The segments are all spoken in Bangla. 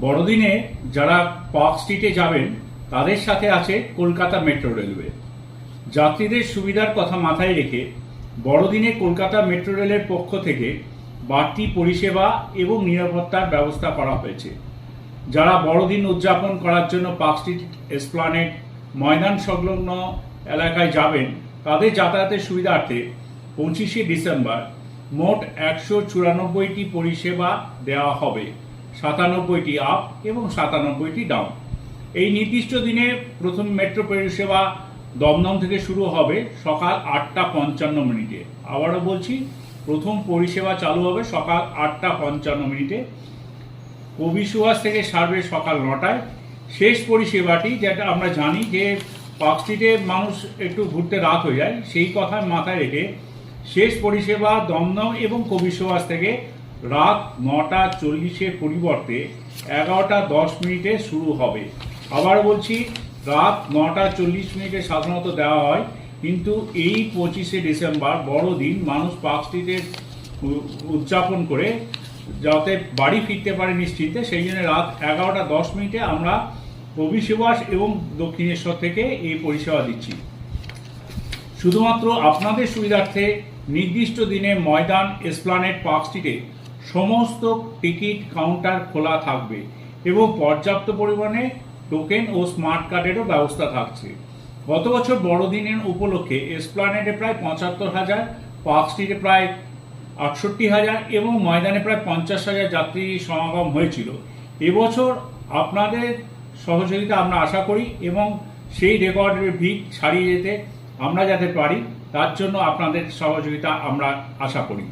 বড়দিনে যারা পার্ক স্ট্রিটে যাবেন, তাদের সাথে আছে কলকাতা মেট্রো রেলওয়ে। যাত্রীদের সুবিধার কথা মাথায় রেখে বড়দিনে কলকাতা মেট্রো রেলের পক্ষ থেকে বাড়তি পরিষেবা এবং নিরাপত্তার ব্যবস্থা করা হয়েছে। যারা বড়দিন উদযাপন করার জন্য পার্ক স্ট্রিট এসপ্লানেড ময়দান সংলগ্ন এলাকায় যাবেন, তাদের যাতায়াতের সুবিধার্থে পঁচিশে ডিসেম্বর মোট একশো চুরানব্বইটি পরিষেবা দেওয়া হবে। সাতানব্বইটি আপ এবং সাতানব্বইটি ডাউন। এই নির্দিষ্ট দিনে প্রথম মেট্রো পরিষেবা দমদম থেকে শুরু হবে সকাল আটটা পঞ্চান্ন মিনিটে। আবারও বলছি, প্রথম পরিষেবা চালু হবে সকাল আটটা পঞ্চান্ন মিনিটে। কবি সুভাষ থেকে সার্ভে সকাল নটায়। শেষ পরিষেবাটি যেটা আমরা জানি যে পার্ক স্ট্রিটে মানুষ একটু ঘুরতে রাত হয়ে যায়, সেই কথা মাথায় রেখে শেষ পরিষেবা দমদম এবং কবি সুভাষ থেকে রাত নটা চল্লিশের পরিবর্তে এগারোটা দশ মিনিটে শুরু হবে। আবার বলছি, রাত নটা চল্লিশ মিনিটে সাধারণত দেওয়া হয়, কিন্তু এই পঁচিশে ডিসেম্বর বড়দিন মানুষ পার্ক স্ট্রিটে উ- উদযাপন করে, যাতে বাড়ি ফিরতে পারে নিশ্চিন্তে। সেই জন্য রাত এগারোটা দশ মিনিটে আমরা কবি এবং দক্ষিণেশ্বর থেকে এই পরিষেবা দিচ্ছি। শুধুমাত্র আপনাদের সুবিধার্থে নির্দিষ্ট দিনে ময়দান, এসপ্লানেট, পার্ক স্ট্রিটে সমস্ত টিকিট কাউন্টার খোলা থাকবে এবং পর্যাপ্ত পরিমাণে টোকেন ও স্মার্ট কার্ডেরও ব্যবস্থা থাকছে। গত বছর বড়দিনের উপলক্ষে এসপ্লানেটে প্রায় পঁচাত্তর হাজার পার্ক স্ট্রিটে প্রায় আটষট্টি হাজার এবং ময়দানে প্রায় পঞ্চাশ হাজার যাত্রী সমাগম হয়েছিল। এবছর আপনাদের সহযোগিতা আমরা আশা করি এবং সেই রেকর্ডের ভিড় ছাড়িয়ে যেতে আমরা যাতে পারি, তার জন্য আপনাদের সহযোগিতা আমরা আশা করি।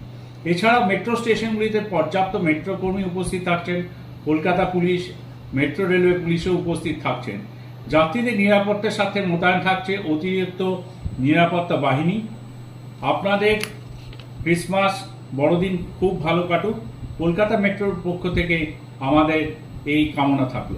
এছাড়াও মেট্রো স্টেশনগুলিতে পর্যাপ্ত মেট্রো কর্মী উপস্থিত থাকছেন। কলকাতা পুলিশ মেট্রো রেলওয়ে পুলিশও উপস্থিত থাকছেন। যাত্রীদের নিরাপত্তার সাথে মোতায়েন থাকছে অতিরিক্ত নিরাপত্তা বাহিনী। আপনাদের ক্রিসমাস বড়দিন খুব ভালো কাটুক। কলকাতা মেট্রোর পক্ষ থেকে আমাদের এই কামনা থাকল।